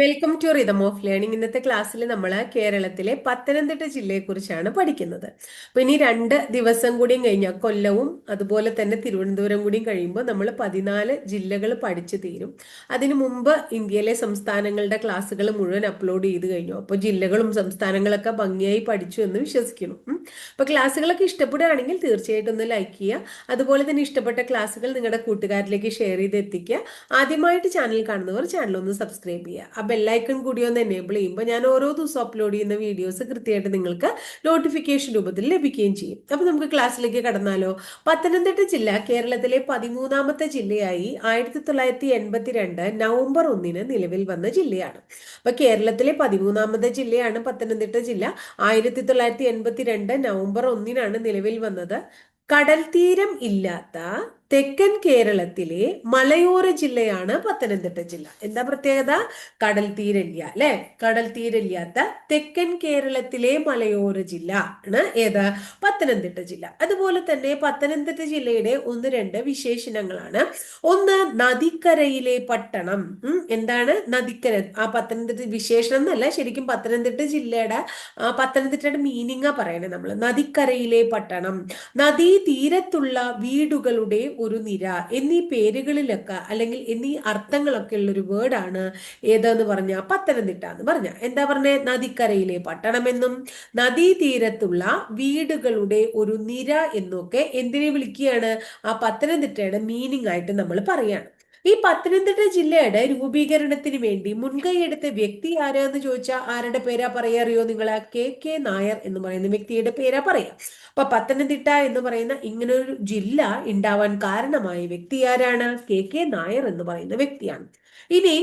Welcome to rhythm of learning ഇന്നത്തെ ക്ലാസ്സിൽ നമ്മൾ കേരളത്തിലെ പത്തനംതിട്ട ജില്ലയെക്കുറിച്ചാണ് പഠിക്കുന്നത്. അപ്പൊ ഇനി രണ്ട് ദിവസം കൂടിയും കഴിഞ്ഞാൽ കൊല്ലവും അതുപോലെ തന്നെ തിരുവനന്തപുരം കൂടിയും കഴിയുമ്പോൾ നമ്മൾ പതിനാല് ജില്ലകൾ പഠിച്ചു തീരും. അതിനു മുമ്പ് ഇന്ത്യയിലെ സംസ്ഥാനങ്ങളുടെ ക്ലാസ്സുകൾ മുഴുവൻ അപ്ലോഡ് ചെയ്ത് കഴിഞ്ഞു. അപ്പോൾ ജില്ലകളും സംസ്ഥാനങ്ങളൊക്കെ ഭംഗിയായി പഠിച്ചു എന്ന് വിശ്വസിക്കുന്നു. അപ്പൊ ക്ലാസ്സുകളൊക്കെ ഇഷ്ടപ്പെടുകയാണെങ്കിൽ തീർച്ചയായിട്ടും ഒന്ന് ലൈക്ക് ചെയ്യുക. അതുപോലെ തന്നെ ഇഷ്ടപ്പെട്ട ക്ലാസ്സുകൾ നിങ്ങളുടെ കൂട്ടുകാരിലേക്ക് ഷെയർ ചെയ്ത് എത്തിക്കുക. ആദ്യമായിട്ട് ചാനൽ കാണുന്നവർ ചാനൽ ഒന്ന് സബ്സ്ക്രൈബ് ചെയ്യുക. ബെല്ലൈക്കൺ കൂടി ഒന്ന് എനേബിൾ ചെയ്യുമ്പോൾ ഞാൻ ഓരോ ദിവസം അപ്ലോഡ് ചെയ്യുന്ന വീഡിയോസ് കൃത്യമായിട്ട് നിങ്ങൾക്ക് നോട്ടിഫിക്കേഷൻ രൂപത്തിൽ ലഭിക്കുകയും ചെയ്യും. അപ്പോൾ നമുക്ക് ക്ലാസ്സിലേക്ക് കടന്നാലോ? പത്തനംതിട്ട ജില്ല കേരളത്തിലെ പതിമൂന്നാമത്തെ ജില്ലയായി ആയിരത്തി തൊള്ളായിരത്തി എൺപത്തി രണ്ട് നവംബർ ഒന്നിന് നിലവിൽ വന്ന ജില്ലയാണ്. അപ്പോൾ കേരളത്തിലെ പതിമൂന്നാമത്തെ ജില്ലയാണ് പത്തനംതിട്ട ജില്ല. ആയിരത്തി തൊള്ളായിരത്തി എൺപത്തി രണ്ട് നവംബർ ഒന്നിനാണ് നിലവിൽ വന്നത്. കടൽ തീരം ഇല്ലാത്ത തെക്കൻ കേരളത്തിലെ മലയോര ജില്ലയാണ് പത്തനംതിട്ട ജില്ല. എന്താ പ്രത്യേകത? കടൽ തീരല്ല അല്ലെ? കടൽ തീരല്ലാത്ത തെക്കൻ കേരളത്തിലെ മലയോര ജില്ല ആണ് ഏത്? പത്തനംതിട്ട ജില്ല. അതുപോലെ തന്നെ പത്തനംതിട്ട ജില്ലയുടെ ഒന്ന് രണ്ട് വിശേഷണങ്ങളാണ്. ഒന്ന് നദിക്കരയിലെ പട്ടണം. എന്താണ്? നദിക്കര. ആ പത്തനംതിട്ട വിശേഷണം എന്നല്ല ശരിക്കും പത്തനംതിട്ട ജില്ലയുടെ പത്തനംതിട്ടയുടെ മീനിങ്ങാ പറയണേ നമ്മൾ നദിക്കരയിലെ പട്ടണം. നദീ തീരത്തുള്ള വീടുകളുടെ ഒരു നിര എന്നീ പേരുകളിലൊക്കെ അല്ലെങ്കിൽ എന്നീ അർത്ഥങ്ങളൊക്കെ ഉള്ള ഒരു വേർഡാണ് ഏതെന്ന് പറഞ്ഞ പത്തനംതിട്ട എന്ന് പറഞ്ഞ. എന്താ പറഞ്ഞ? നദിക്കരയിലെ പട്ടണമെന്നും നദീതീരത്തുള്ള വീടുകളുടെ ഒരു നിര എന്നൊക്കെ എന്തിനെ വിളിക്കുകയാണ്? ആ പത്തനംതിട്ടയുടെ മീനിങ് ആയിട്ട് നമ്മൾ പറയാണ്. ഈ പത്തനംതിട്ട ജില്ലയുടെ രൂപീകരണത്തിന് വേണ്ടി മുൻകൈയെടുത്ത വ്യക്തി ആരാന്ന് ചോദിച്ചാൽ ആരുടെ പേരാ പറയാ അറിയോ നിങ്ങൾ കെ കെ നായർ എന്ന് പറയുന്ന വ്യക്തിയുടെ പേരാ പറയാ അപ്പൊ പത്തനംതിട്ട എന്ന് പറയുന്ന ഇങ്ങനെ ഒരു ജില്ല ഉണ്ടാവാൻ കാരണമായ വ്യക്തി ആരാണ്? കെ കെ നായർ എന്ന് പറയുന്ന വ്യക്തിയാണ്. ഇനി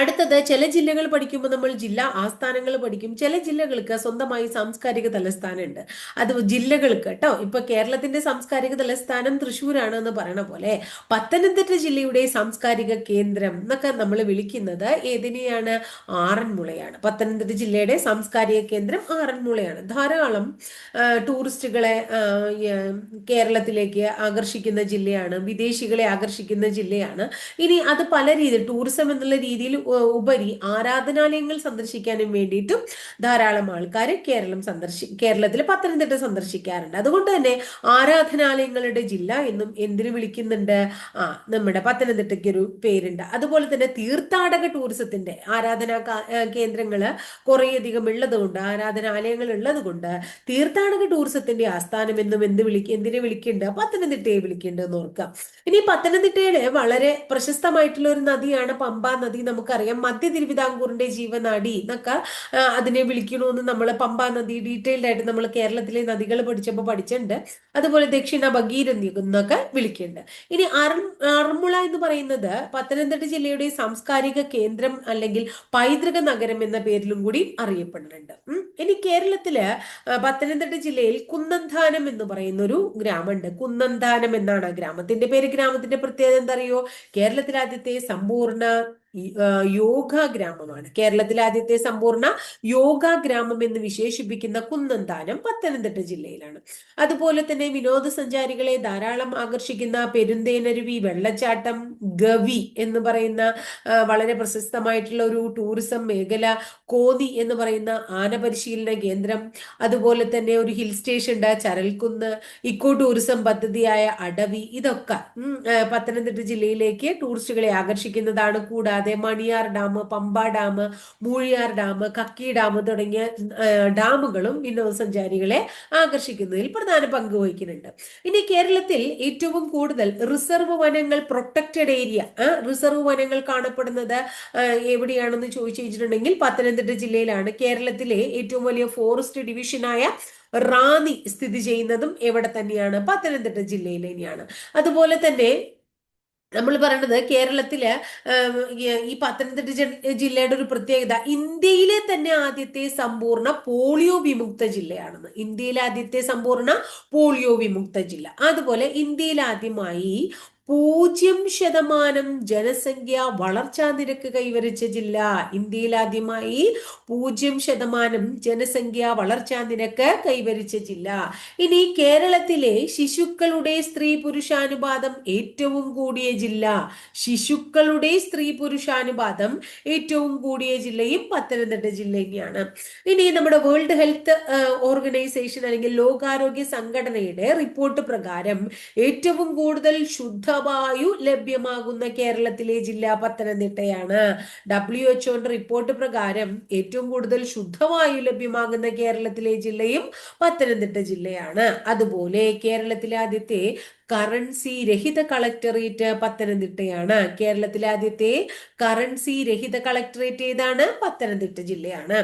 അടുത്തത് ചില ജില്ലകൾ പഠിക്കുമ്പോൾ നമ്മൾ ജില്ലാ ആസ്ഥാനങ്ങൾ പഠിക്കും. ചില ജില്ലകൾക്ക് സ്വന്തമായി സാംസ്കാരിക തലസ്ഥാനം ഉണ്ട് അത് ജില്ലകൾക്ക് കേട്ടോ. ഇപ്പൊ കേരളത്തിന്റെ സാംസ്കാരിക തലസ്ഥാനം തൃശ്ശൂരാണ് എന്ന് പറയണ പോലെ പത്തനംതിട്ട ജില്ലയുടെ സാംസ്കാരിക കേന്ദ്രം എന്നൊക്കെ നമ്മൾ വിളിക്കുന്നത് ഏതിനെയാണ്? ആറന്മുളയാണ്. പത്തനംതിട്ട ജില്ലയുടെ സാംസ്കാരിക കേന്ദ്രം ആറന്മുളയാണ്. ധാരാളം ടൂറിസ്റ്റുകളെ കേരളത്തിലേക്ക് ആകർഷിക്കുന്ന ജില്ലയാണ് വിദേശികളെ ആകർഷിക്കുന്ന ജില്ലയാണ്. ഇനി അത് പല രീതിയിൽ ടൂറിസം എന്നുള്ള രീതിയിൽ ഉപരി ആരാധനാലയങ്ങൾ സന്ദർശിക്കാനും വേണ്ടിയിട്ടും ധാരാളം ആൾക്കാർ കേരളം സന്ദർശി കേരളത്തിൽ പത്തനംതിട്ട സന്ദർശിക്കാറുണ്ട്. അതുകൊണ്ട് തന്നെ ആരാധനാലയങ്ങളുടെ ജില്ല എന്നും എന്തിനു വിളിക്കുന്നുണ്ട്? ആ നമ്മുടെ പത്തനംതിട്ടയ്ക്ക് ഒരു പേരുണ്ട്. അതുപോലെ തന്നെ തീർത്ഥാടക ടൂറിസത്തിന്റെ ആരാധനാ കേന്ദ്രങ്ങൾ കുറേയധികം ഉള്ളതുകൊണ്ട് ആരാധനാലയങ്ങൾ ഉള്ളത് കൊണ്ട് തീർത്ഥാടക ടൂറിസത്തിന്റെ ആസ്ഥാനം എന്നും എന്ത് വിളിക്ക എന്തിനെ വിളിക്കുന്നുണ്ട്? പത്തനംതിട്ടയെ വിളിക്കുന്നുണ്ട് ഓർക്കാം. ഇനി പത്തനംതിട്ടയിലെ വളരെ പ്രശസ്തമായിട്ടുള്ള ഒരു നദിയാണ് പമ്പ നദി. നമുക്ക് നമുക്കറിയാം. മധ്യ തിരുവിതാംകൂറിന്റെ ജീവനാടി എന്നൊക്കെ അതിനെ വിളിക്കണമെന്ന് നമ്മൾ പമ്പ നദി ഡീറ്റെയിൽഡ് ആയിട്ട് നമ്മൾ കേരളത്തിലെ നദികൾ പഠിച്ചപ്പോൾ പഠിച്ചിട്ടുണ്ട്. അതുപോലെ ദക്ഷിണ ഭഗീരഥി എന്നൊക്കെ വിളിക്കുന്നുണ്ട് ഇനി അർമുള എന്ന് പറയുന്നത് പത്തനംതിട്ട ജില്ലയുടെ സാംസ്കാരിക കേന്ദ്രം അല്ലെങ്കിൽ പൈതൃക നഗരം എന്ന പേരിലും കൂടി അറിയപ്പെടുന്നുണ്ട്. ഇനി കേരളത്തിൽ പത്തനംതിട്ട ജില്ലയിൽ കുന്നന്താനം എന്ന് പറയുന്ന ഒരു ഗ്രാമമുണ്ട്. കുന്നന്താനം എന്നാണ് ഗ്രാമത്തിന്റെ പേര്. ഗ്രാമത്തിന്റെ പ്രത്യേകത എന്തറിയോ അറിയോ? കേരളത്തിലെ ആദ്യത്തെ സമ്പൂർണ യോഗ ഗ്രാമമാണ്. കേരളത്തിലെ ആദ്യത്തെ സമ്പൂർണ യോഗ ഗ്രാമം എന്ന് വിശേഷിപ്പിക്കുന്ന കുന്നന്താനം പത്തനംതിട്ട ജില്ലയിലാണ്. അതുപോലെ തന്നെ വിനോദസഞ്ചാരികളെ ധാരാളം ആകർഷിക്കുന്ന പെരുന്തേനരുവി വെള്ളച്ചാട്ടം ഗവി എന്ന് പറയുന്ന വളരെ പ്രശസ്തമായിട്ടുള്ള ഒരു ടൂറിസം മേഖല കോതി എന്ന് പറയുന്ന ആന പരിശീലന കേന്ദ്രം അതുപോലെ തന്നെ ഒരു ഹിൽ സ്റ്റേഷൻ ഉണ്ട് ചരൽക്കുന്ന് ഇക്കോ ടൂറിസം പദ്ധതിയായ അടവി ഇതൊക്കെ പത്തനംതിട്ട ജില്ലയിലേക്ക് ടൂറിസ്റ്റുകളെ ആകർഷിക്കുന്നതാണ്. കൂടാതെ കൂടാതെ Maniyar dam Pamba dam Moozhiyar dam Kakki dam തുടങ്ങിയ ഡാമുകളും വിനോദസഞ്ചാരികളെ ആകർഷിക്കുന്നതിൽ പ്രധാന പങ്ക് വഹിക്കുന്നുണ്ട്. ഇനി കേരളത്തിൽ ഏറ്റവും കൂടുതൽ റിസർവ് വനങ്ങൾ പ്രൊട്ടക്റ്റഡ് ഏരിയ റിസർവ് വനങ്ങൾ കാണപ്പെടുന്നത് എവിടെയാണെന്ന് ചോദിച്ചു കഴിഞ്ഞിട്ടുണ്ടെങ്കിൽ പത്തനംതിട്ട ജില്ലയിലാണ്. കേരളത്തിലെ ഏറ്റവും വലിയ ഫോറസ്റ്റ് ഡിവിഷനായ റാന്നി സ്ഥിതി ചെയ്യുന്നതും എവിടെ തന്നെയാണ്? പത്തനംതിട്ട ജില്ലയിൽ തന്നെയാണ്. അതുപോലെ തന്നെ നമ്മൾ പറയുന്നത് കേരളത്തിൽ ഈ പത്തനംതിട്ട ജില്ലയുടെ ഒരു പ്രത്യേകത ഇന്ത്യയിലെ തന്നെ ആദ്യത്തെ സമ്പൂർണ പോളിയോ വിമുക്ത ജില്ലയാണെന്ന്. ഇന്ത്യയിലെ ആദ്യത്തെ സമ്പൂർണ പോളിയോ വിമുക്ത ജില്ല. അതുപോലെ ഇന്ത്യയിൽ ആദ്യമായി പൂജ്യം ശതമാനം ജനസംഖ്യ വളർച്ചാ നിരക്ക് കൈവരിച്ച ജില്ല ഇന്ത്യയിൽ ആദ്യമായി പൂജ്യം ശതമാനം ജനസംഖ്യ വളർച്ചാ നിരക്ക് കൈവരിച്ച ജില്ല. ഇനി കേരളത്തിലെ ശിശുക്കളുടെ സ്ത്രീ പുരുഷാനുപാതം ഏറ്റവും കൂടിയ ജില്ല. ശിശുക്കളുടെ സ്ത്രീ പുരുഷാനുപാതം ഏറ്റവും കൂടിയ ജില്ലയും പത്തനംതിട്ട ജില്ല തന്നെയാണ്. ഇനി നമ്മുടെ വേൾഡ് ഹെൽത്ത് ഓർഗനൈസേഷൻ അല്ലെങ്കിൽ ലോകാരോഗ്യ സംഘടനയുടെ റിപ്പോർട്ട് പ്രകാരം ഏറ്റവും കൂടുതൽ ശുദ്ധവായു ലഭ്യമാകുന്ന കേരളത്തിലെ ജില്ല പത്തനംതിട്ടയാണ്. ഡബ്ല്യു എച്ച്ഒന്റെ റിപ്പോർട്ട് പ്രകാരം ഏറ്റവും കൂടുതൽ ശുദ്ധവായു ലഭ്യമാകുന്ന കേരളത്തിലെ ജില്ലയും പത്തനംതിട്ട ജില്ലയാണ്. അതുപോലെ കേരളത്തിലെ ആദ്യത്തെ കറൻസി രഹിത കളക്ടറേറ്റ് പത്തനംതിട്ടയാണ്. കേരളത്തിലെ ആദ്യത്തെ കറൻസി രഹിത കളക്ടറേറ്റ് ഏതാണ്? പത്തനംതിട്ട ജില്ലയാണ്.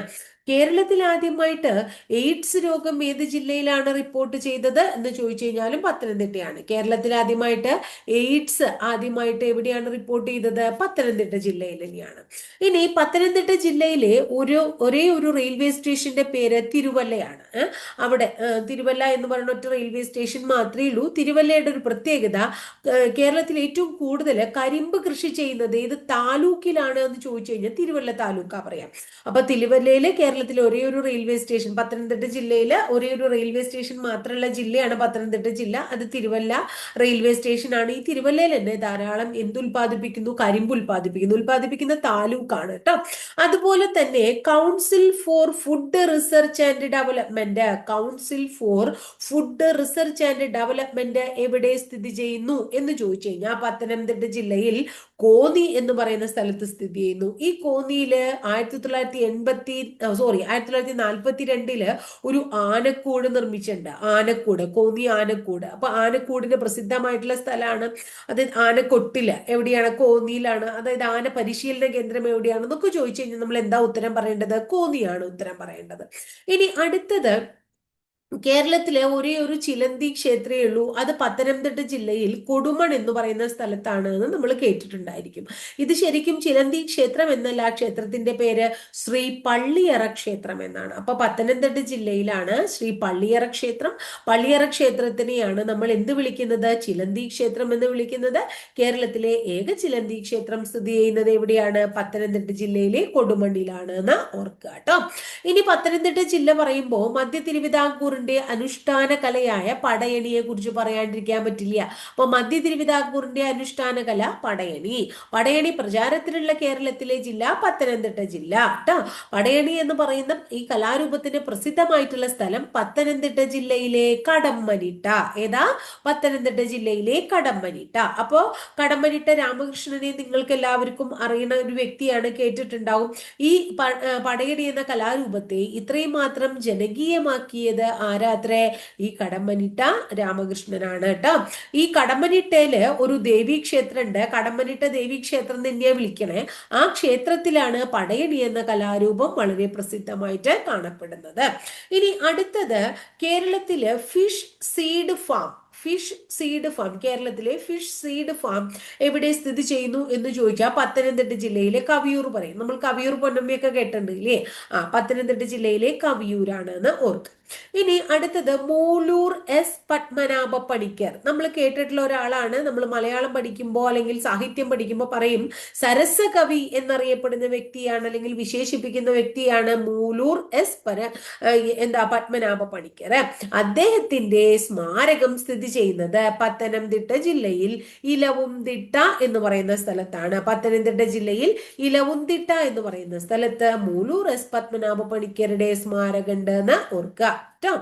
കേരളത്തിൽ ആദ്യമായിട്ട് എയ്ഡ്സ് രോഗം ഏത് ജില്ലയിലാണ് റിപ്പോർട്ട് ചെയ്തത് എന്ന് ചോദിച്ചു കഴിഞ്ഞാലും പത്തനംതിട്ടയാണ്. കേരളത്തിൽ ആദ്യമായിട്ട് എയ്ഡ്സ് ആദ്യമായിട്ട് എവിടെയാണ് റിപ്പോർട്ട് ചെയ്തത്? പത്തനംതിട്ട ജില്ലയിൽ തന്നെയാണ്. ഇനി പത്തനംതിട്ട ജില്ലയിലെ ഒരു ഒരേ ഒരു റെയിൽവേ സ്റ്റേഷന്റെ പേര് തിരുവല്ലയാണ്. അവിടെ തിരുവല്ല എന്ന് പറയുന്ന ഒറ്റ റെയിൽവേ സ്റ്റേഷൻ മാത്രമേ ഉള്ളൂ. തിരുവല്ലയുടെ ഒരു പ്രത്യേകത കേരളത്തിൽ ഏറ്റവും കൂടുതൽ കരിമ്പ് കൃഷി ചെയ്യുന്നത് ഏത് താലൂക്കിലാണ് എന്ന് ചോദിച്ചു കഴിഞ്ഞാൽ തിരുവല്ല താലൂക്കാ പറയാം. അപ്പൊ തിരുവല്ലയിലെ കേരളത്തിലെ ഒരേ ഒരു റെയിൽവേ സ്റ്റേഷൻ പത്തനംതിട്ട ജില്ലയിൽ ഒരേ ഒരു റെയിൽവേ സ്റ്റേഷൻ മാത്രമുള്ള ജില്ലയാണ് പത്തനംതിട്ട ജില്ല. അത് തിരുവല്ല റെയിൽവേ സ്റ്റേഷൻ ആണ്. ഈ തിരുവല്ലയിൽ തന്നെ ധാരാളം എന്തുൽപാദിപ്പിക്കുന്നു കരിമ്പ് ഉൽപാദിപ്പിക്കുന്നു ഉൽപാദിപ്പിക്കുന്ന താലൂക്കാണ് കേട്ടോ. അതുപോലെ തന്നെ council for food research and development council for food research and development എവിടെ സ്ഥിതി ചെയ്യുന്നു എന്ന് ചോദിച്ചു കഴിഞ്ഞാൽ പത്തനംതിട്ട ജില്ലയിൽ കോന്നി എന്ന് പറയുന്ന സ്ഥലത്ത് സ്ഥിതി ചെയ്യുന്നു. ഈ കോന്നിയിൽ ആയിരത്തി തൊള്ളായിരത്തി എൺപത്തി സോറി ആയിരത്തി തൊള്ളായിരത്തി നാൽപ്പത്തി രണ്ടിൽ ഒരു ആനക്കൂട് നിർമ്മിച്ചിട്ടുണ്ട്. ആനക്കൂട് കോന്നി ആനക്കൂട്. അപ്പൊ ആനക്കൂടിന് പ്രസിദ്ധമായിട്ടുള്ള സ്ഥലമാണ് അത് ആനക്കൊട്ടിൽ. എവിടെയാണ്? കോന്നിയിലാണ്. അതായത് ആന പരിശീലന കേന്ദ്രം എവിടെയാണെന്നൊക്കെ ചോദിച്ചു കഴിഞ്ഞാൽ നമ്മൾ എന്താ ഉത്തരം പറയേണ്ടത്? കോന്നിയാണ് ഉത്തരം പറയേണ്ടത്. ഇനി അടുത്തത് കേരളത്തിലെ ഒരേ ഒരു ചിലന്തി ക്ഷേത്രമേ ഉള്ളൂ. അത് പത്തനംതിട്ട ജില്ലയിൽ കൊടുമൺ എന്ന് പറയുന്ന സ്ഥലത്താണ് എന്ന് നമ്മൾ കേട്ടിട്ടുണ്ടായിരിക്കും. ഇത് ശരിക്കും ചിലന്തി ക്ഷേത്രം എന്നല്ല ക്ഷേത്രത്തിന്റെ പേര് ശ്രീ പള്ളിയറ ക്ഷേത്രം എന്നാണ്. അപ്പൊ പത്തനംതിട്ട ജില്ലയിലാണ് ശ്രീ പള്ളിയറ ക്ഷേത്രം. പള്ളിയറ ക്ഷേത്രത്തിനെയാണ് നമ്മൾ എന്ത് വിളിക്കുന്നത്? ചിലന്തി ക്ഷേത്രം എന്ന് വിളിക്കുന്നത്. കേരളത്തിലെ ഏക ചിലന്തി ക്ഷേത്രം സ്ഥിതി ചെയ്യുന്നത് എവിടെയാണ്? പത്തനംതിട്ട ജില്ലയിലെ കൊടുമണ്ണിലാണ് എന്ന് ഓർക്കുക കേട്ടോ ഇനി പത്തനംതിട്ട ജില്ല പറയുമ്പോൾ മധ്യ തിരുവിതാംകൂർ തിരുവിതാംകൂറിന്റെ അനുഷ്ഠാന കലയായ പടയണിയെ കുറിച്ച് പറയാണ്ടിരിക്കാൻ പറ്റില്ല. അപ്പൊ മധ്യ തിരുവിതാംകൂറിന്റെ അനുഷ്ഠാന കല പടയണി. പടയണി പ്രചാരത്തിലുള്ള കേരളത്തിലെ ജില്ല പത്തനംതിട്ട ജില്ല. കേട്ടോ പടയണി എന്ന് പറയുന്ന ഈ കലാരൂപത്തിന് പ്രസിദ്ധമായിട്ടുള്ള സ്ഥലം പത്തനംതിട്ട ജില്ലയിലെ കടമ്മനിട്ട ഏതാ? പത്തനംതിട്ട ജില്ലയിലെ കടമ്മനിട്ട അപ്പോ കടമ്മനിട്ട രാമകൃഷ്ണനെ നിങ്ങൾക്ക് എല്ലാവർക്കും അറിയുന്ന ഒരു വ്യക്തിയാണ് കേട്ടിട്ടുണ്ടാവും. ഈ പടയണി എന്ന കലാരൂപത്തെ ഇത്രയും മാത്രം ജനകീയമാക്കിയത് ആരാത്രേ? ഈ കടമ്പനിട്ട രാമകൃഷ്ണനാണ് കേട്ടോ. ഈ കടമ്പനിട്ടയിൽ ഒരു ദേവീ ക്ഷേത്രമുണ്ട് കടമ്പനിട്ട ദേവീ ക്ഷേത്രം തന്നെയാ വിളിക്കണേ. ആ ക്ഷേത്രത്തിലാണ് പടയണി എന്ന കലാരൂപം വളരെ പ്രസിദ്ധമായിട്ട് കാണപ്പെടുന്നത്. ഇനി അടുത്തത് കേരളത്തിൽ fish seed farm. Fish seed farm. കേരളത്തിലെ ഫിഷ് സീഡ് ഫാം എവിടെ സ്ഥിതി ചെയ്യുന്നു എന്ന് ചോദിച്ചാൽ പത്തനംതിട്ട ജില്ലയിലെ കവിയൂർ പറയും. നമ്മൾ കവിയൂർ പൊന്നമ്മയൊക്കെ കേട്ടിട്ടുണ്ട് ഇല്ലേ? ആ പത്തനംതിട്ട ജില്ലയിലെ കവിയൂരാണ് എന്ന് ഓർക്കുക. ഇനി അടുത്തത് മൂലൂർ എസ് പത്മനാഭ പണിക്കർ. നമ്മൾ കേട്ടിട്ടുള്ള ഒരാളാണ്. നമ്മൾ മലയാളം പഠിക്കുമ്പോൾ അല്ലെങ്കിൽ സാഹിത്യം പഠിക്കുമ്പോൾ പറയും സരസകവി എന്നറിയപ്പെടുന്ന വ്യക്തിയാണ് അല്ലെങ്കിൽ വിശേഷിപ്പിക്കുന്ന വ്യക്തിയാണ് മൂലൂർ എസ് പര എന്താ പത്മനാഭ പണിക്കർ. അദ്ദേഹത്തിന്റെ സ്മാരകം സ്ഥിതി ചെയ്യുന്നത് പത്തനംതിട്ട ജില്ലയിൽ ഇലവും തിട്ട എന്ന് പറയുന്ന സ്ഥലത്താണ്. പത്തനംതിട്ട ജില്ലയിൽ ഇലവും തിട്ട എന്ന് പറയുന്ന സ്ഥലത്ത് മൂലൂർ എസ് പത്മനാഭ പണിക്കരുടെ സ്മാരകം ഉണ്ട് എന്ന് ഓർക്കുക. കേട്ടോ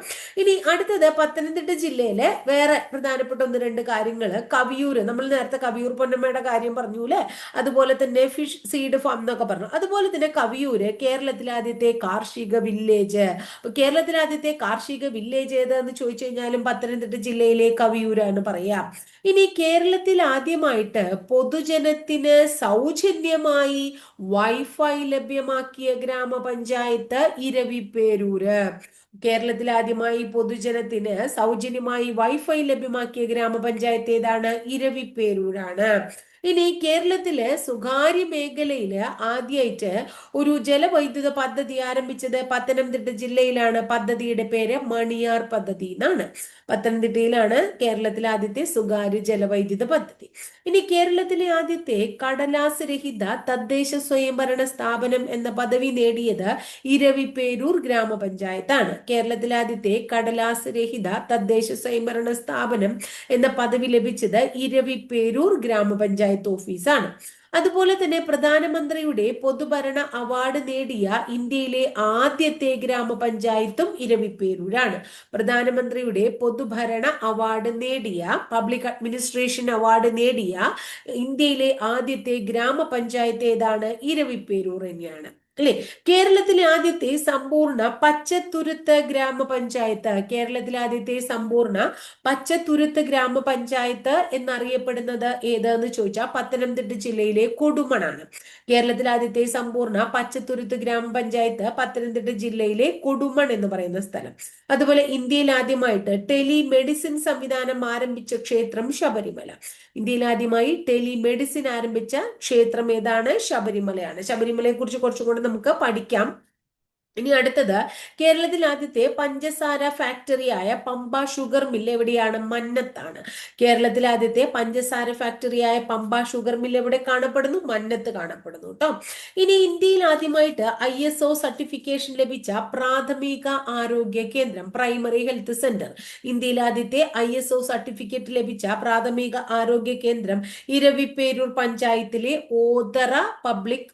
ഇനി അടുത്തത് പത്തനംതിട്ട ജില്ലയിലെ വേറെ പ്രധാനപ്പെട്ട ഒന്ന് രണ്ട് കാര്യങ്ങൾ കവിയൂർ നമ്മൾ നേരത്തെ കവിയൂർ പൊന്നമ്മയുടെ കാര്യം പറഞ്ഞു അല്ലേ അതുപോലെ തന്നെ ഫിഷ് സീഡ് ഫാം എന്നൊക്കെ പറഞ്ഞു. അതുപോലെ തന്നെ കവിയൂർ കേരളത്തിലെ ആദ്യത്തെ കാർഷിക വില്ലേജ്. കേരളത്തിലെ ആദ്യത്തെ കാർഷിക വില്ലേജ് ഏതാന്ന് ചോദിച്ചു കഴിഞ്ഞാലും പത്തനംതിട്ട ജില്ലയിലെ കവിയൂരാണ് പറയാ. ഇനി കേരളത്തിൽ ആദ്യമായിട്ട് പൊതുജനത്തിന് സൗജന്യമായി വൈഫൈ ലഭ്യമാക്കിയ ഗ്രാമപഞ്ചായത്ത് ഇരവിപ്പേരൂര് കേരളത്തിൽ ആദ്യമായി പൊതുജനത്തിന് സൗജന്യമായി വൈഫൈ ലഭ്യമാക്കിയ ഗ്രാമപഞ്ചായത്ത് ഏതാണ്? ഇരവിപ്പേരൂരാണ്. ഇനി കേരളത്തിലെ സ്വകാര്യ മേഖലയിൽ ആദ്യമായിട്ട് ഒരു ജലവൈദ്യുത പദ്ധതി ആരംഭിച്ചത് പത്തനംതിട്ട ജില്ലയിലാണ്. പദ്ധതിയുടെ പേര് മണിയാർ പദ്ധതി എന്നാണ്. പത്തനംതിട്ടയിലാണ് കേരളത്തിലെ ആദ്യത്തെ സ്വകാര്യ ജലവൈദ്യുത പദ്ധതി. ഇനി കേരളത്തിലെ ആദ്യത്തെ കടലാസ് രഹിത തദ്ദേശ സ്വയംഭരണ സ്ഥാപനം എന്ന പദവി നേടിയത് ഇരവിപേരൂർ ഗ്രാമപഞ്ചായത്താണ്. കേരളത്തിലെ ആദ്യത്തെ കടലാസ് രഹിത തദ്ദേശ സ്വയംഭരണ സ്ഥാപനം എന്ന പദവി ലഭിച്ചത് ഇരവിപേരൂർ ഗ്രാമപഞ്ചായത്ത് പഞ്ചായത്ത് ഓഫീസാണ്. അതുപോലെ തന്നെ പ്രധാനമന്ത്രിയുടെ പൊതുഭരണ അവാർഡ് നേടിയ ഇന്ത്യയിലെ ആദ്യത്തെ ഗ്രാമപഞ്ചായത്തും ഇരവിപ്പേരൂരാണ്. പ്രധാനമന്ത്രിയുടെ പൊതുഭരണ അവാർഡ് നേടിയ പബ്ലിക് അഡ്മിനിസ്ട്രേഷൻ അവാർഡ് നേടിയ ഇന്ത്യയിലെ ആദ്യത്തെ ഗ്രാമപഞ്ചായത്ത് ഏതാണ്? ഇരവിപ്പേരൂർ തന്നെയാണ്. അല്ലെ? കേരളത്തിലെ ആദ്യത്തെ സമ്പൂർണ പച്ചത്തുരുത്ത് ഗ്രാമപഞ്ചായത്ത്. കേരളത്തിലെ ആദ്യത്തെ സമ്പൂർണ പച്ചത്തുരുത്ത് ഗ്രാമപഞ്ചായത്ത് എന്നറിയപ്പെടുന്നത് ഏതെന്ന് ചോദിച്ചാൽ പത്തനംതിട്ട ജില്ലയിലെ കൊടുമണാണ്. കേരളത്തിലെ ആദ്യത്തെ സമ്പൂർണ പച്ചത്തുരുത്ത് ഗ്രാമപഞ്ചായത്ത് പത്തനംതിട്ട ജില്ലയിലെ കൊടുമൺ എന്ന് പറയുന്ന സ്ഥലം. അതുപോലെ ഇന്ത്യയിൽ ആദ്യമായിട്ട് ടെലി മെഡിസിൻ സംവിധാനം ആരംഭിച്ച ക്ഷേത്രം ശബരിമല. ഇന്ത്യയിൽ ആദ്യമായി ടെലി മെഡിസിൻ ആരംഭിച്ച ക്ഷേത്രം ഏതാണ്? ശബരിമലയാണ്. ശബരിമലയെ കുറിച്ച് കുറച്ചുകൂടെ നമുക്ക് പഠിക്കാം. ഇനി അടുത്തത് കേരളത്തിൽ ആദ്യത്തെ പഞ്ചസാര ഫാക്ടറിയായ പമ്പ ഷുഗർ മില്ല് എവിടെയാണ്? മന്നത്താണ്. കേരളത്തിൽ ആദ്യത്തെ പഞ്ചസാര ഫാക്ടറിയായ പമ്പ ഷുഗർ മില്ല് എവിടെ കാണപ്പെടുന്നു? മന്നത്ത് കാണപ്പെടുന്നു കേട്ടോ ഇനി ഇന്ത്യയിൽ ആദ്യമായിട്ട് ഐ എസ് ഒ സർട്ടിഫിക്കേഷൻ ലഭിച്ച പ്രാഥമിക ആരോഗ്യ കേന്ദ്രം പ്രൈമറി ഹെൽത്ത് സെന്റർ ഇന്ത്യയിൽ ആദ്യത്തെ ഐ എസ് ഒ സർട്ടിഫിക്കറ്റ് ലഭിച്ച പ്രാഥമിക ആരോഗ്യ കേന്ദ്രം ഇരവിപ്പേരൂർ പഞ്ചായത്തിലെ ഓതറ പബ്ലിക്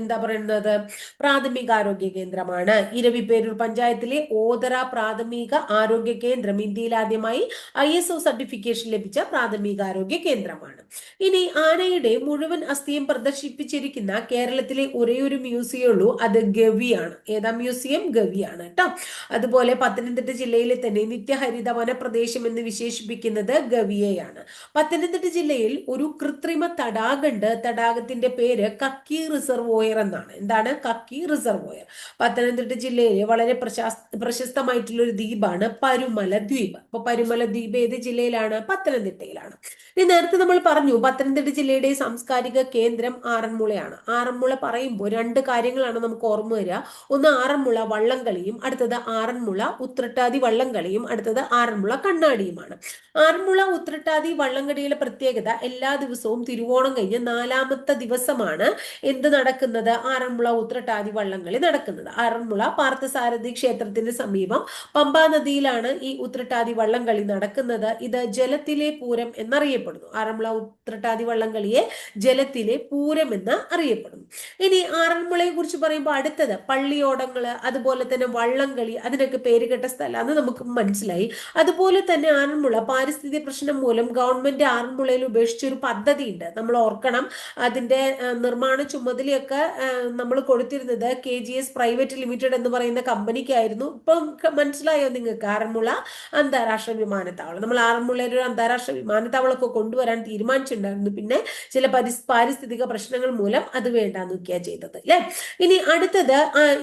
എന്താ പറയുന്നത്? പ്രാഥമിക ആരോഗ്യ കേന്ദ്രം കേന്ദ്രമാണ്. ഇരവിപേരൂർ പഞ്ചായത്തിലെ ഓതറ പ്രാഥമിക ആരോഗ്യ കേന്ദ്രം ഇന്ത്യയിൽ ആദ്യമായി ഐ എസ് ഒ സർട്ടിഫിക്കേഷൻ ലഭിച്ച പ്രാഥമിക ആരോഗ്യ കേന്ദ്രമാണ്. ഇനി ആനയുടെ മുഴുവൻ അസ്ഥിയും പ്രദർശിപ്പിച്ചിരിക്കുന്ന കേരളത്തിലെ ഒരേയൊരു മ്യൂസിയം ഉള്ളൂ അത് ഗവിയാണ്. ഏതാ മ്യൂസിയം? ഗവിയാണ് കേട്ടോ. അതുപോലെ പത്തനംതിട്ട ജില്ലയിലെ തന്നെ നിത്യഹരിത വനപ്രദേശം എന്ന് വിശേഷിപ്പിക്കുന്നത് ഗവിയെയാണ്. പത്തനംതിട്ട ജില്ലയിൽ ഒരു കൃത്രിമ തടാകമുണ്ട്. തടാകത്തിന്റെ പേര് കക്കി റിസർവോയർ എന്നാണ്. എന്താണ്? കക്കി റിസർവോയർ. പത്തനംതിട്ട ജില്ലയിലെ വളരെ പ്രശസ്തമായിട്ടുള്ള ഒരു ദ്വീപാണ് പരുമല ദ്വീപ്. അപ്പൊ പരുമല ദ്വീപ് ഏത് ജില്ലയിലാണ്? പത്തനംതിട്ടയിലാണ്. ഇനി നേരത്തെ നമ്മൾ പറഞ്ഞു പത്തനംതിട്ട ജില്ലയുടെ സാംസ്കാരിക കേന്ദ്രം ആറന്മുളയാണ്. ആറന്മുള പറയുമ്പോൾ രണ്ട് കാര്യങ്ങളാണ് നമുക്ക് ഓർമ്മ വരിക. ഒന്ന് ആറന്മുള വള്ളംകളിയും അടുത്തത് ആറന്മുള ഉത്രട്ടാതി വള്ളംകളിയും അടുത്തത് ആറന്മുള കണ്ണാടിയുമാണ്. ആറന്മുള ഉത്രട്ടാതി വള്ളംകളിയുടെ പ്രത്യേകത എല്ലാ ദിവസവും തിരുവോണം കഴിഞ്ഞ് നാലാമത്തെ ദിവസമാണ് എന്ത് നടക്കുന്നത്? ആറന്മുള ഉത്രട്ടാതി വള്ളംകളി നടക്കുന്നത്. ആറന്മുള പാർത്ഥസാരഥി ക്ഷേത്രത്തിന് സമീപം പമ്പാ നദിയിലാണ് ഈ ഉത്രട്ടാതി വള്ളംകളി നടക്കുന്നത്. ഇത് ജലത്തിലെ പൂരം എന്നറിയപ്പെടുന്നു. ആറന്മുള ഉത്രട്ടാതി വള്ളംകളിയെ ജലത്തിലെ പൂരം എന്ന് അറിയപ്പെടുന്നു. ഇനി ആറന്മുളയെ കുറിച്ച് പറയുമ്പോൾ അടുത്തത് പള്ളിയോടങ്ങൾ അതുപോലെ തന്നെ വള്ളംകളി അതിനൊക്കെ പേരുകെട്ട സ്ഥലമാണ് നമുക്ക് മനസ്സിലായി. അതുപോലെ തന്നെ ആറന്മുള പാരിസ്ഥിതിക പ്രശ്നം മൂലം ഗവൺമെന്റ് ആറന്മുളയിൽ ഉപേക്ഷിച്ചൊരു പദ്ധതി ഉണ്ട് നമ്മൾ ഓർക്കണം അതിന്റെ നിർമ്മാണ ചുമതലയൊക്കെ നമ്മൾ കൊടുത്തിരുന്നത് K G S private limited എന്ന് പറയുന്ന കമ്പനിക്കായിരുന്നു. ഇപ്പം മനസ്സിലായോ നിങ്ങൾക്ക്? ആറന്മുള അന്താരാഷ്ട്ര വിമാനത്താവളം. നമ്മൾ ആറന്മുളയിൽ ഒരു അന്താരാഷ്ട്ര വിമാനത്താവളമൊക്കെ കൊണ്ടുവരാൻ തീരുമാനിച്ചിട്ടുണ്ടായിരുന്നു. പിന്നെ ചില പരിസ് പാരിസ്ഥിതിക പ്രശ്നങ്ങൾ മൂലം അത് വേണ്ടാന്ന് നോക്കിയാ ചെയ്തത് അല്ലെ ഇനി അടുത്തത്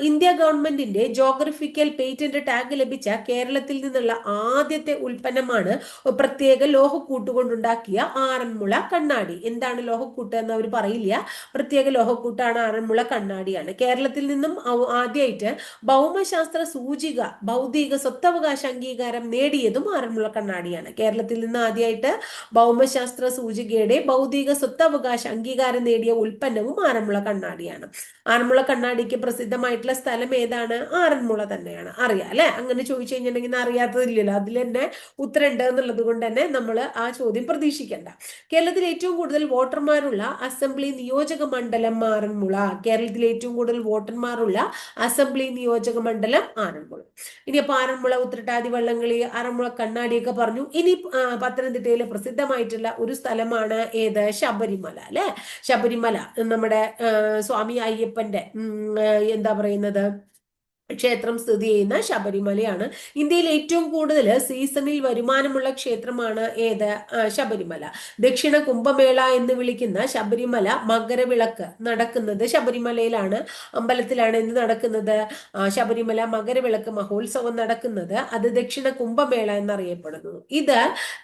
ഇന്ത്യ ഗവൺമെന്റിന്റെ ജോഗ്രഫിക്കൽ പേറ്റന്റ് ടാഗ് ലഭിച്ച കേരളത്തിൽ നിന്നുള്ള ആദ്യത്തെ ഉൽപ്പന്നമാണ് പ്രത്യേക ലോഹക്കൂട്ട് കൊണ്ടുണ്ടാക്കിയ ആറന്മുള കണ്ണാടി. എന്താണ് ലോഹക്കൂട്ട് എന്ന് അവർ പറയില്ല. പ്രത്യേക ലോഹക്കൂട്ടാണ് ആറന്മുള കണ്ണാടിയാണ്. കേരളത്തിൽ നിന്നും ആദ്യമായിട്ട് ഭൗമശാസ്ത്ര സൂചിക ഭൗതിക സ്വത്തവകാശ അംഗീകാരം നേടിയതും ആറന്മുള കണ്ണാടിയാണ്. കേരളത്തിൽ നിന്ന് ആദ്യമായിട്ട് ഭൗമശാസ്ത്ര സൂചികയുടെ ഭൗതിക സ്വത്തവകാശ അംഗീകാരം നേടിയ ഉൽപ്പന്നവും ആറന്മുള കണ്ണാടിയാണ്. ആറന്മുള കണ്ണാടിക്ക് പ്രസിദ്ധമായിട്ടുള്ള സ്ഥലം ഏതാണ്? ആറന്മുള തന്നെയാണ്. അറിയാം അല്ലെ? അങ്ങനെ ചോദിച്ചു കഴിഞ്ഞിട്ടുണ്ടെങ്കിൽ അറിയാത്തതില്ലല്ലോ. അതിൽ തന്നെ ഉത്തരം ഉണ്ട് എന്നുള്ളത് കൊണ്ട് തന്നെ നമ്മൾ ആ ചോദ്യം പ്രതീക്ഷിക്കേണ്ട. കേരളത്തിൽ ഏറ്റവും കൂടുതൽ വോട്ടർമാരുള്ള അസംബ്ലി നിയോജക മണ്ഡലം ആറന്മുള. കേരളത്തിൽ ഏറ്റവും കൂടുതൽ വോട്ടർമാരുള്ള അസംബ്ലി നിയോജക മണ്ഡലം ആറന്മുള. ഇനി അപ്പൊ ആറന്മുള ഉത്രട്ടാതി വള്ളംകളി ആറന്മുള കണ്ണാടിയൊക്കെ പറഞ്ഞു. ഇനി പത്തനംതിട്ടയിലെ പ്രസിദ്ധമായിട്ടുള്ള ഒരു സ്ഥലമാണ് ഏത്? ശബരിമല അല്ലെ? ശബരിമല നമ്മുടെ സ്വാമി അയ്യപ്പന്റെ എന്താ പറയുന്നത്? ക്ഷേത്രം സ്ഥിതി ചെയ്യുന്ന ശബരിമലയാണ്. ഇന്ത്യയിൽ ഏറ്റവും കൂടുതൽ സീസണിൽ വരുമാനമുള്ള ക്ഷേത്രമാണ് ഏത്? ശബരിമല. ദക്ഷിണ കുംഭമേള എന്ന് വിളിക്കുന്ന ശബരിമല മകരവിളക്ക് നടക്കുന്നത് ശബരിമലയിലാണ്. അമ്പലത്തിലാണ് എന്ത് നടക്കുന്നത്. ശബരിമല മകരവിളക്ക് മഹോത്സവം നടക്കുന്നത്. അത് ദക്ഷിണ കുംഭമേള എന്നറിയപ്പെടുന്നു. ഇത്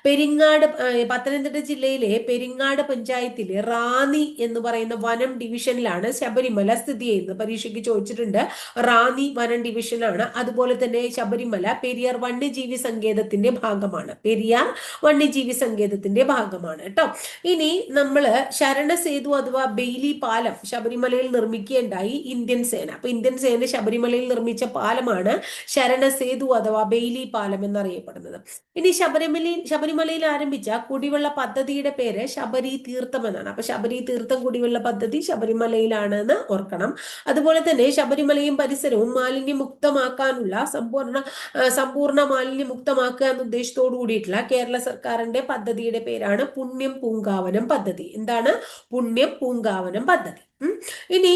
പെരിങ്ങാട് പത്തനംതിട്ട ജില്ലയിലെ പെരിങ്ങാട് പഞ്ചായത്തിലെ റാന്നി എന്ന് പറയുന്ന വനം ഡിവിഷനിലാണ് ശബരിമല സ്ഥിതി ചെയ്യുന്നത്. പരീക്ഷയ്ക്ക് ചോദിച്ചിട്ടുണ്ട്. റാന്നി വനം ഡിവിഷനാണ്. അതുപോലെ തന്നെ ശബരിമല പെരിയാർ വന്യജീവി സങ്കേതത്തിന്റെ ഭാഗമാണ്. പെരിയാർ വന്യജീവി സങ്കേതത്തിന്റെ ഭാഗമാണ് കേട്ടോ. ഇനി നമ്മൾ ശരണസേതു അഥവാ ബെയിലി പാലം ശബരിമലയിൽ നിർമ്മിക്കുകയുണ്ടായി ഇന്ത്യൻ സേന. അപ്പൊ ഇന്ത്യൻ സേന ശബരിമലയിൽ നിർമ്മിച്ച പാലമാണ് ശരണസേതു അഥവാ ബെയിലി പാലം എന്നറിയപ്പെടുന്നത്. ഇനി ശബരിമലയിൽ ശബരിമലയിൽ ആരംഭിച്ച കുടിവെള്ള പദ്ധതിയുടെ പേര് ശബരി തീർത്ഥം എന്നാണ്. അപ്പൊ ശബരി തീർത്ഥം കുടിവെള്ള പദ്ധതി ശബരിമലയിലാണ് എന്ന് ഓർക്കണം. അതുപോലെ തന്നെ ശബരിമലയും പരിസരവും മാലിന്യ മാലിന്യമുക്തമാക്കാനുള്ള സമ്പൂർണ സമ്പൂർണ മാലിന്യമുക്തമാക്കുക എന്ന ഉദ്ദേശത്തോടു കൂടിയിട്ടുള്ള കേരള സർക്കാരിന്റെ പദ്ധതിയുടെ പേരാണ് പുണ്യം പൂങ്കാവനം പദ്ധതി. എന്താണ്? പുണ്യം പൂങ്കാവനം പദ്ധതി. ഇനി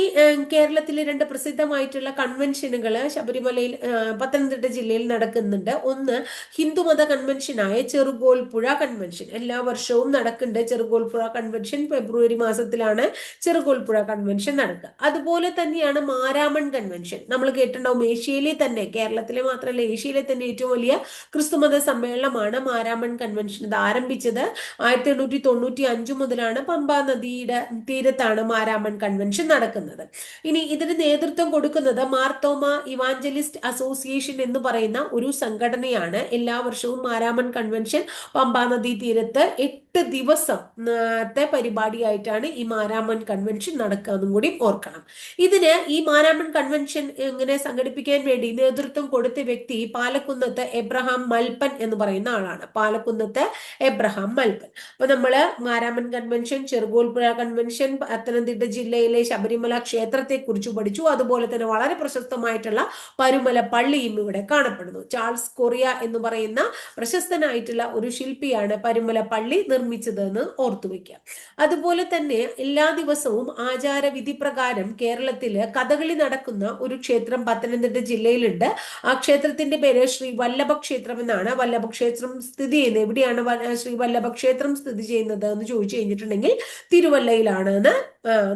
കേരളത്തിലെ രണ്ട് പ്രസിദ്ധമായിട്ടുള്ള കൺവെൻഷനുകൾ ശബരിമലയിൽ പത്തനംതിട്ട ജില്ലയിൽ നടക്കുന്നുണ്ട്. ഒന്ന് ഹിന്ദുമത കൺവെൻഷനായ ചെറുകോൽപ്പുഴ കൺവെൻഷൻ. എല്ലാ വർഷവും നടക്കുന്നുണ്ട് ചെറുകോൽപ്പുഴ കൺവെൻഷൻ. ഫെബ്രുവരി മാസത്തിലാണ് ചെറുകോൽപ്പുഴ കൺവെൻഷൻ നടക്കുക. അതുപോലെ തന്നെയാണ് മാരാമൺ കൺവെൻഷൻ. നമ്മൾ കേട്ടിട്ടുണ്ടാവും ഏഷ്യയിലെ തന്നെ കേരളത്തിലെ മാത്രമല്ല ഏഷ്യയിലെ തന്നെ ഏറ്റവും വലിയ ക്രിസ്തുമത സമ്മേളനമാണ് മാരാമൺ കൺവെൻഷൻ. ഇത് ആരംഭിച്ചത് ആയിരത്തി എണ്ണൂറ്റി തൊണ്ണൂറ്റി അഞ്ചു മുതലാണ്. പമ്പാ നദിയുടെ തീരത്താണ് മാരാമൺ കൺവെൻഷൻ. നടക്കുന്നത്. ഇനി ഇതിന് നേതൃത്വം കൊടുക്കുന്നത് മാർത്തോമ ഇവാഞ്ചലിസ്റ്റ് അസോസിയേഷൻ എന്ന് പറയുന്ന ഒരു സംഘടനയാണ്. എല്ലാ വർഷവും മാരാമൺ കൺവെൻഷൻ പമ്പാ നദീ തീരത്ത് എട്ട് ദിവസത്തെ പരിപാടിയായിട്ടാണ് ഈ മാരാമൺ കൺവെൻഷൻ നടക്കുക കൂടി ഓർക്കണം. ഇതിന് ഈ മാരാമൺ കൺവെൻഷൻ ഇങ്ങനെ സംഘടിപ്പിക്കാൻ വേണ്ടി നേതൃത്വം കൊടുത്ത വ്യക്തി പാലക്കുന്നത്ത് എബ്രഹാം മൽപ്പൻ എന്ന് പറയുന്ന ആളാണ്. പാലക്കുന്നത്ത് എബ്രഹാം മൽപ്പൻ. അപ്പൊ നമ്മൾ മാരാമൺ കൺവെൻഷൻ ചെറുകോൽപ്പുഴ കൺവെൻഷൻ പത്തനംതിട്ട ജില്ലയിൽ ജില്ലയിലെ ശബരിമല ക്ഷേത്രത്തെ കുറിച്ച് പഠിച്ചു. അതുപോലെ തന്നെ വളരെ പ്രശസ്തമായിട്ടുള്ള പരുമല പള്ളിയും ഇവിടെ കാണപ്പെടുന്നു. ചാൾസ് കൊറിയ എന്ന് പറയുന്ന പ്രശസ്തനായിട്ടുള്ള ഒരു ശില്പിയാണ് പരുമല പള്ളി നിർമ്മിച്ചതെന്ന് ഓർത്തുവെക്കുക അതുപോലെ തന്നെ എല്ലാ ദിവസവും ആചാരവിധി പ്രകാരം കേരളത്തിൽ കഥകളി നടക്കുന്ന ഒരു ക്ഷേത്രം പത്തനംതിട്ട ജില്ലയിലുണ്ട്. ആ ക്ഷേത്രത്തിന്റെ പേര് ശ്രീ വല്ലഭ ക്ഷേത്രം എന്നാണ്. വല്ലഭ ക്ഷേത്രം സ്ഥിതി ചെയ്യുന്നത് എവിടെയാണ്? ശ്രീ വല്ലഭ ക്ഷേത്രം സ്ഥിതി ചെയ്യുന്നത് എന്ന് ചോദിച്ചു കഴിഞ്ഞിട്ടുണ്ടെങ്കിൽ തിരുവല്ലയിലാണ് എന്ന്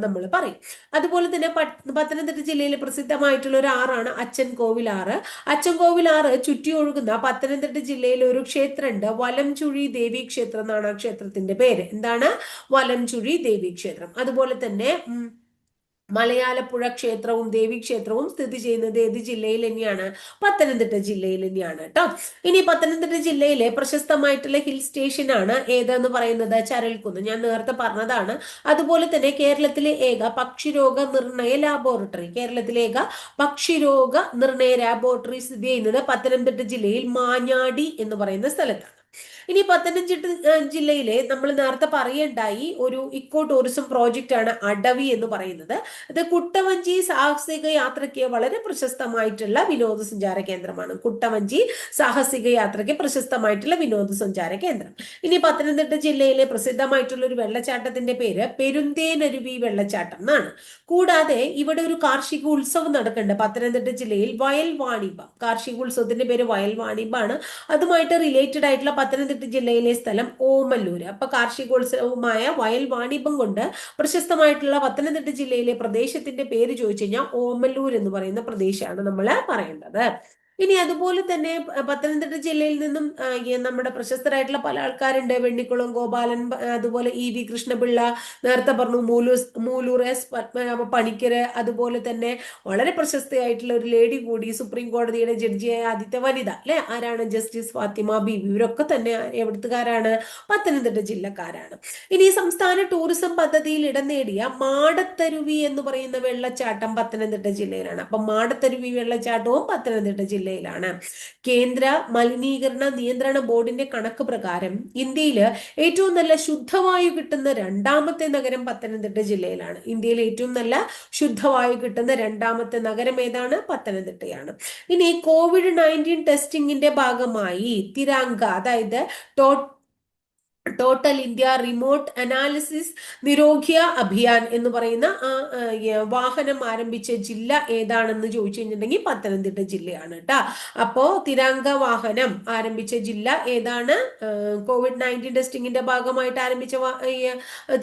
നമ്മൾ പറയും. അതുപോലെ തന്നെ പത്തനംതിട്ട ജില്ലയിലെ പ്രസിദ്ധമായിട്ടുള്ള ഒരു ആറാണ് അച്ഛൻ കോവിലാറ് അച്ഛൻ കോവിലാറ് ചുറ്റി ഒഴുകുന്ന പത്തനംതിട്ട ജില്ലയിലെ ഒരു ക്ഷേത്രമുണ്ട് വലംചുഴി ദേവി ക്ഷേത്രം എന്നാണ് ആ ക്ഷേത്രത്തിന്റെ പേര്. എന്താണ്? വലംചുഴി ദേവി ക്ഷേത്രം. അതുപോലെ തന്നെ മലയാലപ്പുഴ ക്ഷേത്രവും ദേവീക്ഷേത്രവും സ്ഥിതി ചെയ്യുന്നത് ഏത് ജില്ലയിൽ തന്നെയാണ്? പത്തനംതിട്ട ജില്ലയിൽ തന്നെയാണ് കേട്ടോ ഇനി പത്തനംതിട്ട ജില്ലയിലെ പ്രശസ്തമായിട്ടുള്ള ഹിൽ സ്റ്റേഷൻ ആണ് ഏതെന്ന് പറയുന്നത്? ചരൽക്കുന്ന്. ഞാൻ നേരത്തെ പറഞ്ഞതാണ്. അതുപോലെ തന്നെ കേരളത്തിലെ ഏക പക്ഷിരോഗ നിർണയ ലാബോറട്ടറി കേരളത്തിലെ ഏക പക്ഷിരോഗ നിർണയ ലാബോറട്ടറി സ്ഥിതി ചെയ്യുന്നത് പത്തനംതിട്ട ജില്ലയിൽ മാഞ്ഞാടി എന്ന് പറയുന്ന സ്ഥലത്താണ്. ഇനി പത്തനംതിട്ട ജില്ലയിലെ നമ്മൾ നേരത്തെ പറയണ്ടായി ഒരു ഇക്കോ ടൂറിസം പ്രോജക്റ്റ് ആണ് അടവി എന്ന് പറയുന്നത്. ഇത് കുട്ടവഞ്ചി സാഹസിക യാത്രയ്ക്ക് വളരെ പ്രശസ്തമായിട്ടുള്ള വിനോദസഞ്ചാര കേന്ദ്രമാണ്. കുട്ടവഞ്ചി സാഹസിക യാത്രയ്ക്ക് പ്രശസ്തമായിട്ടുള്ള വിനോദസഞ്ചാര കേന്ദ്രം. ഇനി പത്തനംതിട്ട ജില്ലയിലെ പ്രസിദ്ധമായിട്ടുള്ള ഒരു വെള്ളച്ചാട്ടത്തിന്റെ പേര് പെരുന്തേനരുവി വെള്ളച്ചാട്ടം എന്നാണ്. കൂടാതെ ഇവിടെ ഒരു കാർഷിക ഉത്സവം നടക്കുന്നുണ്ട് പത്തനംതിട്ട ജില്ലയിൽ വയൽ വാണിബ കാർഷിക ഉത്സവത്തിന്റെ പേര് വയൽ വാണിബാണ് അതുമായിട്ട് റിലേറ്റഡ് ആയിട്ടുള്ള പത്തനംതിട്ട പത്തനംതിട്ട ജില്ലയിലെ സ്ഥലം ഓമല്ലൂര്. അപ്പൊ കാർഷികോത്സവമായ വയൽ വാണിഭം കൊണ്ട് പ്രശസ്തമായിട്ടുള്ള പത്തനംതിട്ട ജില്ലയിലെ പ്രദേശത്തിന്റെ പേര് ചോദിച്ചു കഴിഞ്ഞാൽ ഓമല്ലൂർ എന്ന് പറയുന്ന പ്രദേശമാണ് നമ്മൾ പറയേണ്ടത്. ഇനി അതുപോലെ തന്നെ പത്തനംതിട്ട ജില്ലയിൽ നിന്നും നമ്മുടെ പ്രശസ്തരായിട്ടുള്ള പല ആൾക്കാരുണ്ട്. വെണ്ണിക്കുളം ഗോപാലൻ അതുപോലെ ഇ വി കൃഷ്ണപിള്ള നേരത്തെ പറഞ്ഞു മൂലൂസ് മൂലൂർ എസ് പത്മനാഭ പണിക്കര് അതുപോലെ തന്നെ വളരെ പ്രശസ്തയായിട്ടുള്ള ഒരു ലേഡി കൂടി സുപ്രീം കോടതിയുടെ ജഡ്ജിയായ ആദ്യത്തെ വനിത അല്ലെ? ആരാണ്? ജസ്റ്റിസ് ഫാത്തിമ ബി ഇവരൊക്കെ തന്നെ എവിടുത്തുകാരാണ്? പത്തനംതിട്ട ജില്ലക്കാരാണ്. ഇനി സംസ്ഥാന ടൂറിസം പദ്ധതിയിൽ ഇടം നേടിയ മാടത്തരുവി എന്ന് പറയുന്ന വെള്ളച്ചാട്ടം പത്തനംതിട്ട ജില്ലയിലാണ്. അപ്പൊ മാടത്തരുവി വെള്ളച്ചാട്ടവും പത്തനംതിട്ട ജില്ല ജില്ലയിലാണ്. കേന്ദ്ര മലിനീകരണ നിയന്ത്രണ ബോർഡിന്റെ കണക്ക് പ്രകാരം ഇന്ത്യയിൽ ഏറ്റവും നല്ല ശുദ്ധവായു കിട്ടുന്ന രണ്ടാമത്തെ നഗരം പത്തനംതിട്ട ജില്ലയിലാണ്. ഇന്ത്യയിൽ ഏറ്റവും നല്ല ശുദ്ധവായു കിട്ടുന്ന രണ്ടാമത്തെ നഗരം ഏതാണ്? പത്തനംതിട്ടയാണ്. ഇനി കോവിഡ് നയന്റീൻ ടെസ്റ്റിംഗിന്റെ ഭാഗമായി തിരാങ്ക അതായത് ടോ total India remote analysis നിരോഗ്യ Abhiyan എന്ന് പറയുന്ന വാഹനം ആരംഭിച്ച ജില്ല ഏതാണെന്ന് ചോദിച്ചു കഴിഞ്ഞിട്ടുണ്ടെങ്കിൽ പത്തനംതിട്ട ജില്ലയാണ് കേട്ടോ അപ്പോ തിരാങ്ക വാഹനം ആരംഭിച്ച ജില്ല ഏതാണ്? കോവിഡ് നയന്റീൻ ടെസ്റ്റിംഗിന്റെ ഭാഗമായിട്ട് ആരംഭിച്ച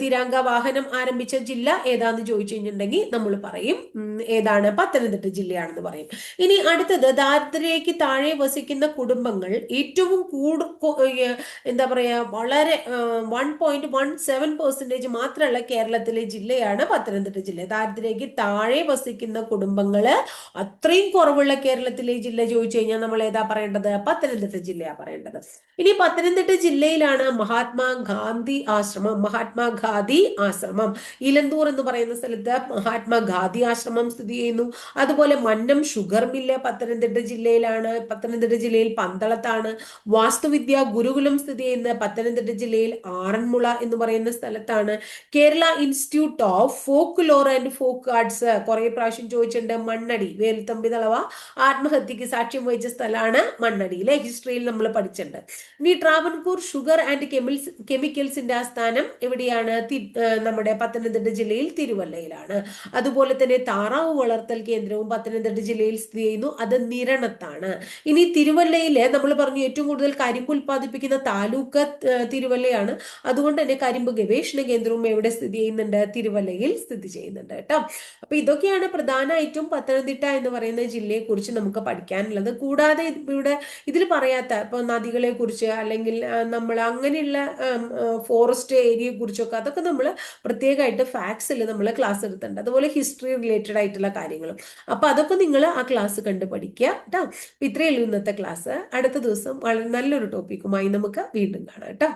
തിരാങ്ക വാഹനം ആരംഭിച്ച ജില്ല ഏതാന്ന് ചോദിച്ചു കഴിഞ്ഞിട്ടുണ്ടെങ്കിൽ നമ്മൾ പറയും ഏതാണ്? പത്തനംതിട്ട ജില്ലയാണെന്ന് പറയും. ഇനി അടുത്തത് ദാരിദ്ര്യക്ക് താഴെ വസിക്കുന്ന കുടുംബങ്ങൾ ഏറ്റവും കൂടു എന്താ പറയാ വളരെ one point one seven percentage മാത്രമുള്ള കേരളത്തിലെ ജില്ലയാണ് പത്തനംതിട്ട ജില്ല. ദാരിദ്ര്യക്ക് താഴെ വസിക്കുന്ന കുടുംബങ്ങൾ അത്രയും കുറവുള്ള കേരളത്തിലെ ജില്ല ചോദിച്ചു കഴിഞ്ഞാൽ നമ്മൾ ഏതാ പറയേണ്ടത്? പത്തനംതിട്ട ജില്ലയാ പറയേണ്ടത്. ഇനി പത്തനംതിട്ട ജില്ലയിലാണ് മഹാത്മാഗാന്ധി ആശ്രമം മഹാത്മാഗാന്ധി ആശ്രമം. ഇലന്തൂർ എന്ന് പറയുന്ന സ്ഥലത്ത് മഹാത്മാഗാന്ധി ആശ്രമം സ്ഥിതി ചെയ്യുന്നു. അതുപോലെ മന്നം ഷുഗർ മില്ല് പത്തനംതിട്ട ജില്ലയിലാണ്. പത്തനംതിട്ട ജില്ലയിൽ പന്തളത്താണ്. വാസ്തുവിദ്യ ഗുരുകുലം സ്ഥിതി ചെയ്യുന്ന പത്തനംതിട്ട ജില്ലയിൽ ആറന്മുള എന്ന് പറയുന്ന സ്ഥലത്താണ് Kerala institute of folklore and folk arts കുറെ പ്രാവശ്യം ചോദിച്ചിട്ടുണ്ട്. മണ്ണടി വേലുത്തമ്പി തളവ ആത്മഹത്യക്ക് സാക്ഷ്യം വഹിച്ച സ്ഥലമാണ് മണ്ണടിയിലെ ഹിസ്റ്ററിയിൽ നമ്മൾ പഠിച്ചിട്ടുണ്ട്. ഇനി ട്രാവൻകൂർ ഷുഗർ ആൻഡ് കെമിൽസ് കെമിക്കൽസിന്റെ ആസ്ഥാനം എവിടെയാണ്? നമ്മുടെ പത്തനംതിട്ട ജില്ലയിൽ തിരുവല്ലയിലാണ്. അതുപോലെ തന്നെ താറാവ് വളർത്തൽ കേന്ദ്രവും പത്തനംതിട്ട ജില്ലയിൽ സ്ഥിതി ചെയ്യുന്നു. അത് നിരണത്താണ്. ഇനി തിരുവല്ലയിലെ നമ്മൾ പറഞ്ഞു ഏറ്റവും കൂടുതൽ കരിമ്പ് ഉൽപ്പാദിപ്പിക്കുന്ന താലൂക്ക് ഏഹ് തിരുവല്ലയാണ്. അതുകൊണ്ട് തന്നെ കരിമ്പ് ഗവേഷണ കേന്ദ്രവും എവിടെ സ്ഥിതി ചെയ്യുന്നുണ്ട്? തിരുവല്ലയിൽ സ്ഥിതി ചെയ്യുന്നുണ്ട് കേട്ടോ. അപ്പൊ ഇതൊക്കെയാണ് പ്രധാനമായിട്ടും പത്തനംതിട്ട എന്ന് പറയുന്ന ജില്ലയെ കുറിച്ച് നമുക്ക് പഠിക്കാനുള്ളത്. കൂടാതെ ഇവിടെ ഇതിൽ പറയാത്ത ഇപ്പൊ നദികളെ കുറിച്ച് അല്ലെങ്കിൽ നമ്മൾ അങ്ങനെയുള്ള ഫോറസ്റ്റ് ഏരിയയെ കുറിച്ചൊക്കെ അതൊക്കെ നമ്മൾ പ്രത്യേകമായിട്ട് ഫാക്സിൽ നമ്മൾ ക്ലാസ് എടുത്തിട്ടുണ്ട്. അതുപോലെ ഹിസ്റ്ററി റിലേറ്റഡ് ആയിട്ടുള്ള കാര്യങ്ങളും. അപ്പൊ അതൊക്കെ നിങ്ങൾ ആ ക്ലാസ് കണ്ട് പഠിക്കുക കേട്ടോ. ഇത്രയേ ഉള്ളൂ ഇന്നത്തെ ക്ലാസ് അടുത്ത ദിവസം വളരെ നല്ലൊരു ടോപ്പിക്കുമായി നമുക്ക് വീണ്ടും കാണാം കേട്ടോ.